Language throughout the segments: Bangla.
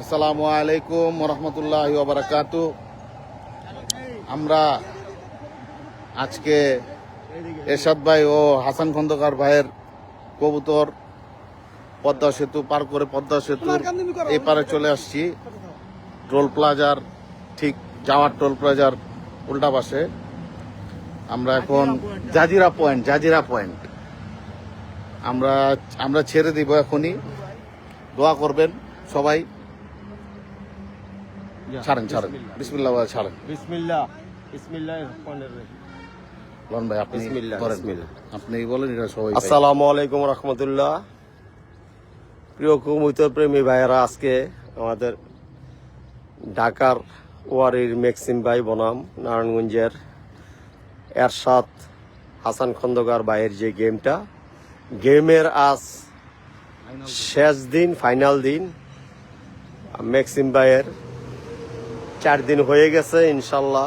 আসসালামু আলাইকুম রহমতুল্লাহ বারাকাতু আমরা আজকে এরশাদ ভাই ও হাসান খন্দকার ভাইয়ের কবুতর, পদ্মা সেতু পার করে পদ্মা সেতুর এই পারে চলে আসছি। টোল প্লাজার ঠিক যাওয়ার টোল প্লাজার উল্টা পাশে। আমরা এখন জাজিরা পয়েন্ট জাজিরা পয়েন্ট। আমরা আমরা ছেড়ে দিব এখনই। দোয়া করবেন সবাই। ছাড়েন ছাড়েন। বিসমিল্লাহ। ছাড়েন। বিসমিল্লাহ বিসমিল্লাহ রহমানির রহিম। লন ভাই আপনি করেন। আপনি বলেন এটা সবাই আসসালামু আলাইকুম রহমতুল্লাহ। প্রিয় কবুতর প্রেমী ভাইয়েরা আজকে আমাদের ঢাকার ওয়ারির মেক্সিম ভাই বনাম নারায়ণগঞ্জের এরশাদ হাসান খন্দকার ভাইয়ের যে গেমটা। গেমের আজ শেষ দিন ফাইনাল দিন। মেক্সিম ভাইয়ের চার দিন হয়ে গেছে, ইনশাল্লাহ,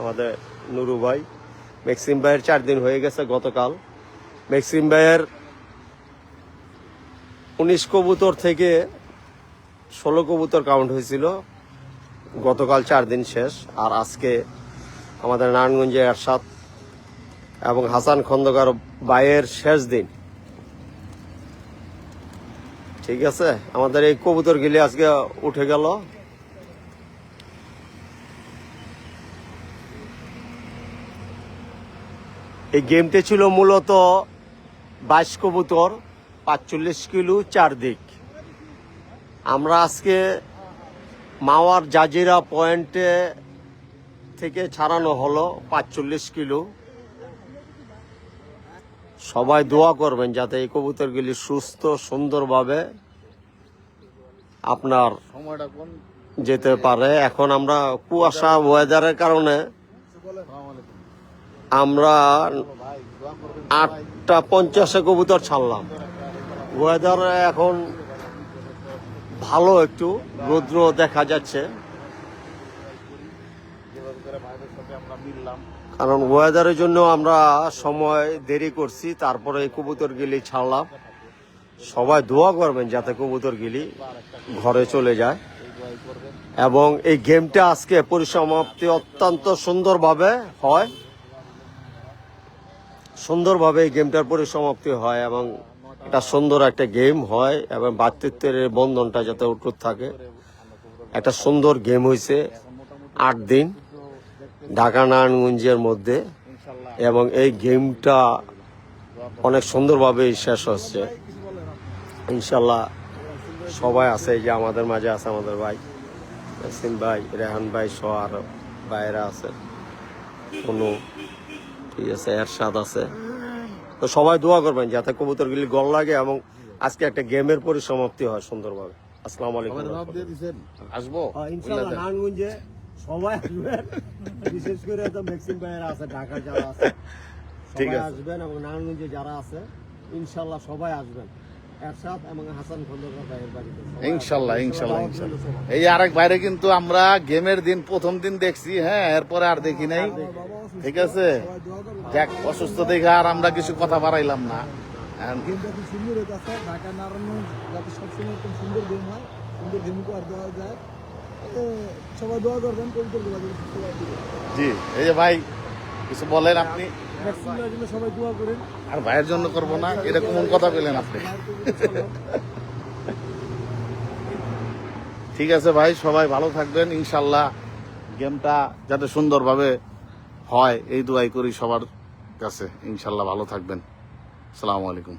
আমাদের নুরু ভাই। মেক্সিম ভাইয়ের চার দিন হয়ে গেছে গতকাল। মেক্সিম ভাইয়ের উনিশ কবুতর থেকে ষোলো কবুতর কাউন্ট হয়েছিল। গতকাল চার দিন শেষ। আর আজকে আমাদের নারায়ণগঞ্জে এরশাদ এবং হাসান খন্দকার বাইয়ের শেষ দিন। ঠিক আছে? আমাদের এই কবুতর গিলে আজকে উঠে গেল। এই গেমটি ছিল মূলত বাইশ কবুতর পাঁচচল্লিশ কিলো চার দিক। আমরা আজকে মাওয়ার জাজিরা পয়েন্টে থেকে ছাড়ানো হলো পাঁচচল্লিশ কিলো। সবাই দোয়া করবেন যাতে এই কবুতরগুলি সুস্থ সুন্দরভাবে আপনার যেতে পারে। এখন আমরা কুয়াশা ওয়েদারের কারণে আমরা আটটা পঞ্চাশে কবুতর ছাড়লাম। ওয়েদার এখন ভালো একটু, রৌদ্র দেখা যাচ্ছে। কারণ ওয়েদারের জন্য আমরা সময় দেরি করছি, তারপরে এই কবুতরগুলি ছাড়লাম। সবাই দোয়া করবেন যাতে কবুতরগুলি ঘরে চলে যায়। এবং এই গেমটা আজকে পরিসমাপ্তি অত্যন্ত সুন্দরভাবে হয়। সুন্দরভাবে এই গেমটার পরিসমাপ্তি হয় এবং এটা সুন্দর একটা গেম হয় এবং ভাতৃত্বের বন্ধনটা যাতে অটুট থাকে। একটা সুন্দর গেম হয়েছে আট দিন ঢাকা নারায়ণগঞ্জের মধ্যে এবং এই গেমটা অনেক সুন্দরভাবে শেষ হচ্ছে। ইনশাল্লাহ সবাই আছে যে আমাদের মাঝে আছে আমাদের ভাই, ইয়াসিন ভাই, রেহান ভাই সহ আর ভাইয়েরা আছে। অনু ঠিক আছে এরশাদ আছে। তো সবাই দোয়া করবেন যাতে কবুতরগুলি গল লাগে এবং আজকে একটা গেমের পরিসমাপ্তি হয় সুন্দরভাবে। আসসালামু আলাইকুম আসব? ইনশাআল্লাহ নারায়ণগঞ্জে সবাই আসবেন। বিশেষ করে তো ম্যাক্সিম ভাইয়েরা আছে ঢাকা যারা আছে ঠিক আছে। আসবেন এবং নারায়ণগঞ্জে যারা আছে ইনশাআল্লাহ সবাই আসবেন। ইনশাল্লাহ আসবেন। ইনশাল্লাহ ইনশাল্লাহ এই আরেক বাইরে কিন্তু আমরা গেমের দিন প্রথম দিন দেখছি হ্যাঁ এরপরে আর দেখি নাই। ঠিক আছে? দেখ অসুস্থ দেখে আর আমরা কিছু কথা বাড়াইলাম না। এখন গেমটা খুব সুন্দর ঢাকা নারায়ণগঞ্জ যাতে সবসময় এরকম সুন্দর গেম হয় সুন্দর গেম আর দেওয়া যায়। সবাই দোয়া করবেন পবিত্র দোয়া করবেন সুস্থ ভাবে দিবেন। জি এই যে ভাই কিছু বলেন আপনি? সবাই দোয়া করেন। আর ভাইয়ের জন্য করব না এটা কোন কথা পেলেন আপনি? ঠিক আছে ভাই সবাই ভালো থাকবেন। ইনশাল্লাহ গেমটা যাতে সুন্দরভাবে হয় এই দোয়াই করি সবার কাছে। ইনশাল্লাহ ভালো থাকবেন। সালামু আলাইকুম।